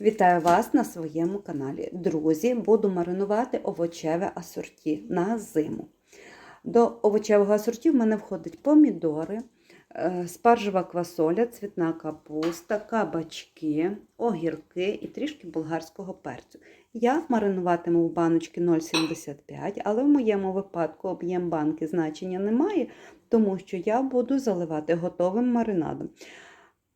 Вітаю вас на своєму каналі. Друзі, буду маринувати овочеве асорті на зиму. До овочевого асорті в мене входять помідори, е, спаржева квасоля, цвітна капуста, кабачки, огірки і трішки болгарського перцю. Я маринуватиму в баночки 0,75, але в моєму випадку об'єм банки значення немає, тому що я буду заливати готовим маринадом.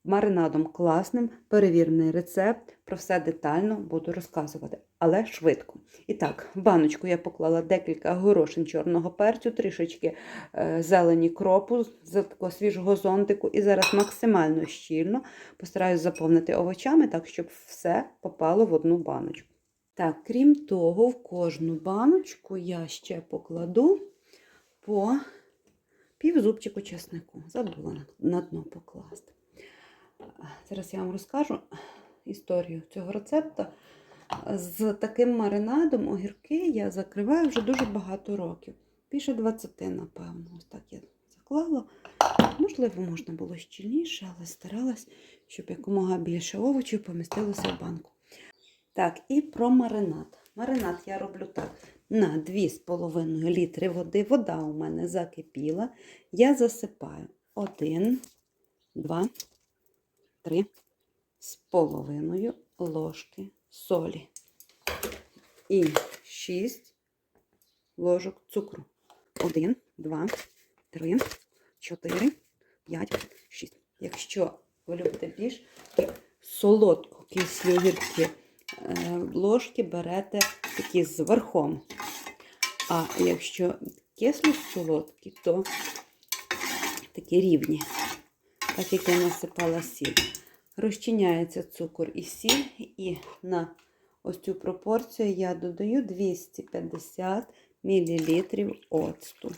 Маринадом класним, перевірений рецепт, про все детально буду розказувати, але швидко. І так, в баночку я поклала декілька горошин чорного перцю, трішечки е, зелені кропу з такого свіжого зонтику. І зараз максимально щільно постараюсь заповнити овочами, так, щоб все попало в одну баночку. Так, крім того, в кожну баночку я ще покладу по пів зубчику чеснику. Забула на дно покласти. Зараз я вам розкажу історію цього рецепту. З таким маринадом огірки я закриваю вже дуже багато років. Більше 20, напевно. Ось так я заклала. Можливо, можна було щільніше, але старалась, щоб якомога більше овочів помістилося в банку. Так, і про маринад. Маринад я роблю так. На 2,5 літри води. Вода у мене закипіла. Я засипаю 1, 2, 3 з половиною ложки солі і 6 ложок цукру. 1, 2, 3, 4, 5, 6. Якщо ви любите більш солодко кислі огірки, е, ложки берете такі з верхом. А якщо кисло солодкі, то такі рівні, так як я насипала сіль. Розчиняється цукор і сіль, і на ось цю пропорцію я додаю 250 мл оцту.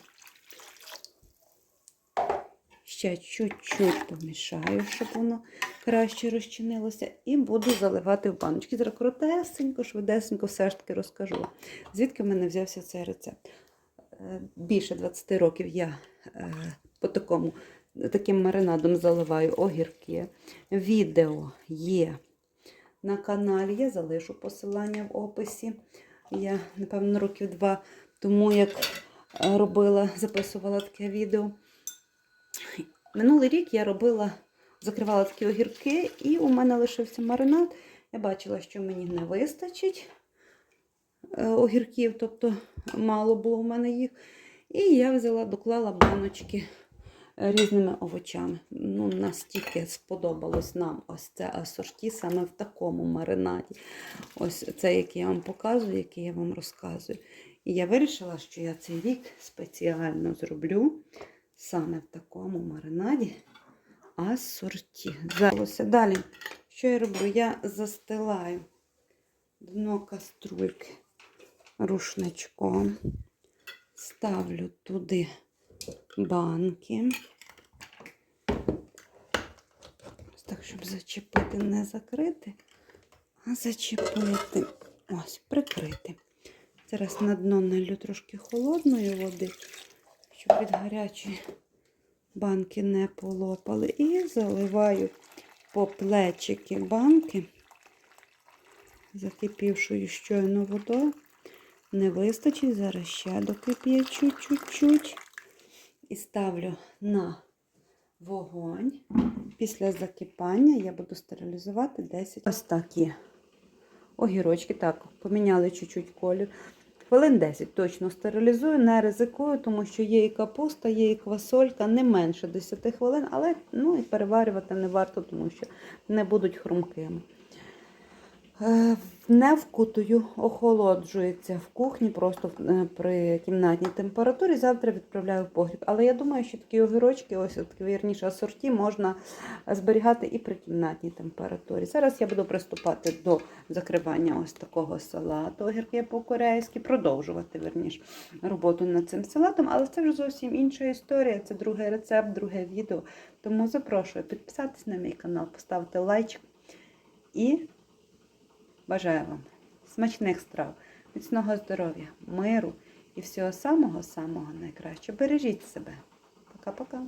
Ще чуть-чуть помішаю, щоб воно краще розчинилося, і буду заливати в баночки. Зараз коротесенько, швидесенько все ж таки розкажу, звідки в мене взявся цей рецепт. Е, Більше 20 років я е, по такому, таким маринадом заливаю огірки. Відео є на каналі, я залишу посилання в описі. Я, напевно, років два тому, як е, робила, записувала таке відео. Минулий рік я робила, закривала такі огірки, і у мене лишився маринад. Я бачила, що мені не вистачить е, огірків, тобто мало було у мене їх. І я взяла, доклала баночки різними овочами. Ну, настільки сподобалось нам ось це асорті саме в такому маринаді. Ось це, який я вам показую, який я вам розказую. І я вирішила, що я цей рік спеціально зроблю саме в такому маринаді асорті. Зараз далі, що я роблю? Я застилаю дно каструльки рушничком, ставлю туди банки. Ось так, щоб зачепити, не закрити, а зачепити, ось, прикрити. Зараз на дно налью трошки холодної води, щоб від гарячої банки не полопали. І заливаю по плечики банки, закипівшою щойно водою. Не вистачить, зараз ще докип'є чуть-чуть. І ставлю на вогонь. Після закипання я буду стерилізувати 10. Ось такі огірочки. Так, поміняли чуть-чуть колір. Хвилин 10 точно стерилізую, не ризикую, тому що є і капуста, є і квасолька, не менше 10 хвилин, але ну, і переварювати не варто, тому що не будуть хрумкими. Е, Не вкутую, охолоджується в кухні, просто е, при кімнатній температурі. Завтра відправляю в погріб. Але я думаю, що такі огірочки, ось такі вірніше асорті, можна зберігати і при кімнатній температурі. Зараз я буду приступати до закривання ось такого салату, огірки по-корейськи, продовжувати верніше, роботу над цим салатом, але це вже зовсім інша історія. Це другий рецепт, друге відео. Тому запрошую підписатись на мій канал, поставити лайк і. Бажаю вам смачних страв, міцного здоров'я, миру і всього самого-самого найкращого. Бережіть себе. Пока-пока.